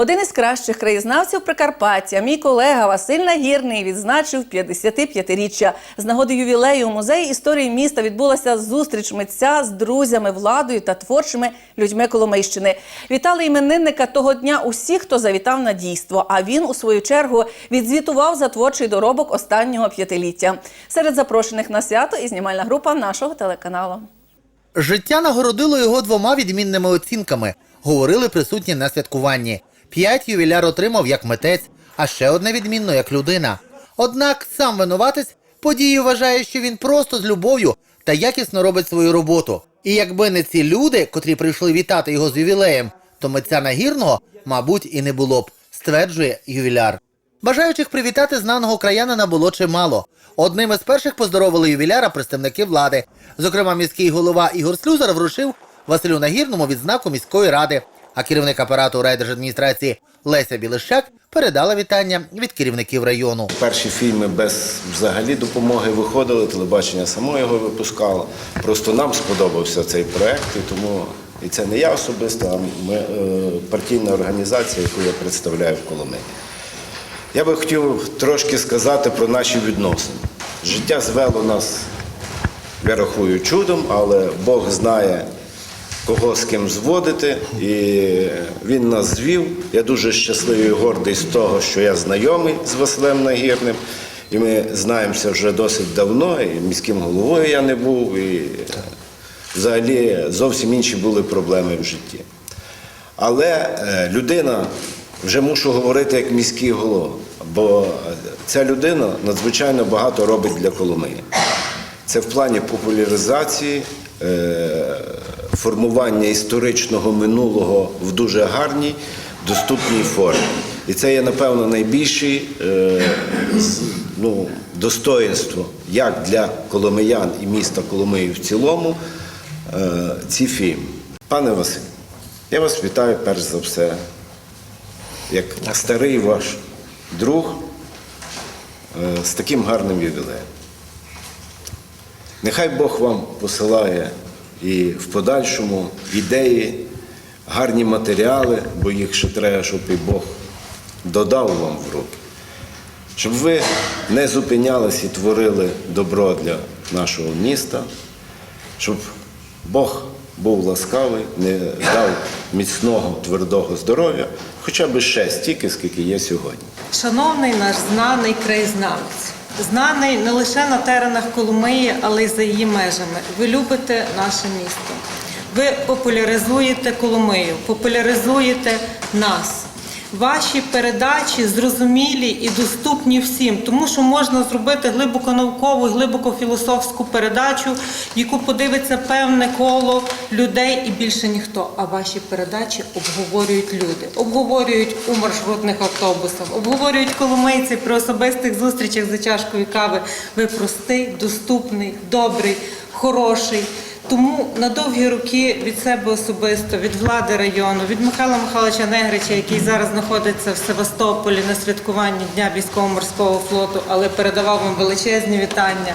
Один із кращих краєзнавців Прикарпаття, мій колега Василь Нагірний відзначив 55-річчя. З нагоди ювілею у музеї історії міста відбулася зустріч митця з друзями, владою та творчими людьми Коломийщини. Вітали іменинника того дня усі, хто завітав на дійство. А він, у свою чергу, відзвітував за творчий доробок останнього п'ятиліття. Серед запрошених на свято і знімальна група нашого телеканалу. Життя нагородило його двома відмінними оцінками, говорили присутні на святкуванні. П'ять ювіляр отримав як митець, а ще одне відмінно як людина. Однак сам винуватець події вважає, що він просто з любов'ю та якісно робить свою роботу. І якби не ці люди, котрі прийшли вітати його з ювілеєм, то митця нагірного, мабуть, і не було б, стверджує ювіляр. Бажаючих привітати знаного краянина було чимало. Одним із перших поздоровили ювіляра представники влади. Зокрема, міський голова Ігор Слюзар вручив Василю Нагірному відзнаку міської ради, а керівник апарату райдержадміністрації Леся Білищак передала вітання від керівників району. Перші фільми без взагалі допомоги виходили, телебачення само його випускало. Просто нам сподобався цей проект, і тому і це не я особисто, а ми, е, партійна організація, яку я представляю в Коломиї. Я би хотів трошки сказати про наші відносини. Життя звело нас, я рахую, чудом, але Бог знає, кого з ким зводити, і він нас звів. Я дуже щасливий і гордий з того, що я знайомий з Василем Нагірним. І ми знаємося вже досить давно, і міським головою я не був, і взагалі зовсім інші були проблеми в житті. Але е, людина, вже мушу говорити як міський голова, бо ця людина надзвичайно багато робить для Коломиї. Це в плані популяризації, е, формування історичного минулого в дуже гарній, доступній формі. І це є, напевно, найбільше ну, достоїнство як для коломиян і міста Коломиї в цілому е, ці фільми. Пане Василь, я вас вітаю перш за все, як старий ваш друг е, з таким гарним ювілеєм. Нехай Бог вам посилає і в подальшому ідеї, гарні матеріали, бо їх ще треба, щоб і Бог додав вам в руки. Щоб ви не зупинялись і творили добро для нашого міста, щоб Бог був ласкавий, не дав міцного, твердого здоров'я, хоча б ще стільки, скільки є сьогодні. Шановний наш знаний краєзнавець, знаний не лише на теренах Коломиї, але й за її межами. Ви любите наше місто. Ви популяризуєте Коломию, популяризуєте нас. Ваші передачі зрозумілі і доступні всім, тому що можна зробити глибоко наукову, і глибоко філософську передачу, яку подивиться певне коло людей і більше ніхто. А ваші передачі обговорюють люди, обговорюють у маршрутних автобусах, обговорюють коломийці при особистих зустрічах за чашкою кави. Ви простий, доступний, добрий, хороший. Тому на довгі роки від себе особисто, від влади району, від Михайла Михайловича Негрича, який зараз знаходиться в Севастополі на святкуванні Дня військово-морського флоту, але передавав вам величезні вітання.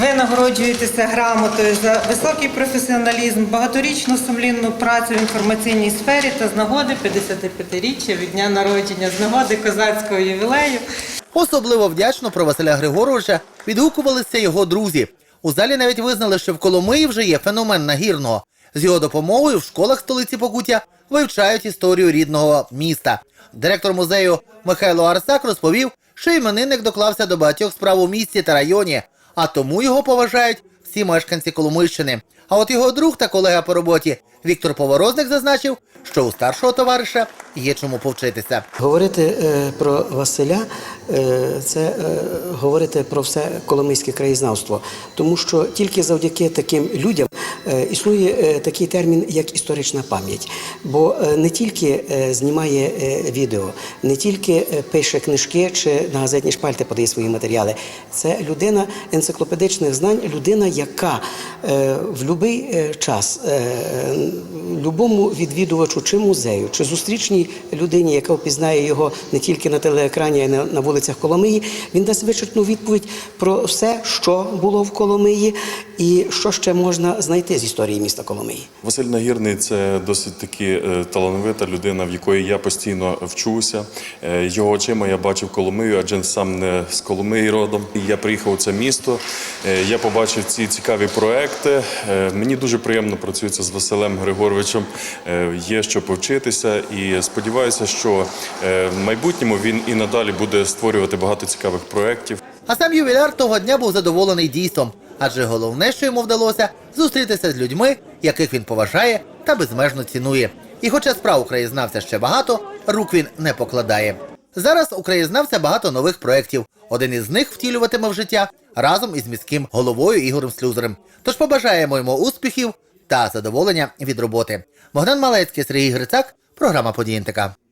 Ви нагороджуєтеся грамотою за високий професіоналізм, багаторічну сумлінну працю в інформаційній сфері та з нагоди 55-річчя від дня народження, з нагоди козацького ювілею. Особливо вдячно про Василя Григоровича відгукувалися його друзі. У залі навіть визнали, що в Коломиї вже є феномен нагірного. З його допомогою в школах столиці Покуття вивчають історію рідного міста. Директор музею Михайло Арсак розповів, що іменинник доклався до багатьох справ у місті та районі, а тому його поважають всі мешканці Коломийщини. А от його друг та колега по роботі Віктор Поворозник зазначив, що у старшого товариша є чому повчитися. Говорити е, про Василя е, це е, говорити про все коломийське краєзнавство, тому що тільки завдяки таким людям існує е, такий термін, як історична пам'ять. Бо е, не тільки е, знімає е, відео, не тільки е, пише книжки чи на газетні шпальти подає свої матеріали. Це людина енциклопедичних знань, людина, яка е, в будь-який час е, любому відвідувачу чи музею, чи зустрічній людині, яка впізнає його не тільки на телеекрані, а й на вулицях Коломиї, він дасть вичерпну відповідь про все, що було в Коломиї, і що ще можна знайти з історії міста Коломиї. Василь Нагірний це досить таки е, талановита людина, в якої я постійно вчуся. Е, Його очима я бачив Коломию, адже сам не з Коломиї родом. Я приїхав у це місто. е, Я побачив ці цікаві проекти. Мені дуже приємно працюється з Василем Григоровичем. Є що повчитися, і сподіваюся, що в майбутньому він і надалі буде створювати багато цікавих проєктів. А сам ювіляр того дня був задоволений дійством, адже головне, що йому вдалося, зустрітися з людьми, яких він поважає та безмежно цінує. І хоча справ у краєзнавця ще багато, рук він не покладає. Зараз у краєзнавця багато нових проєктів. Один із них втілюватиме в життя разом із міським головою Ігорем Слюзером. Тож побажаємо йому успіхів та задоволення від роботи. Богдан Малецький, Сергій Грицак, програма «Події НТК».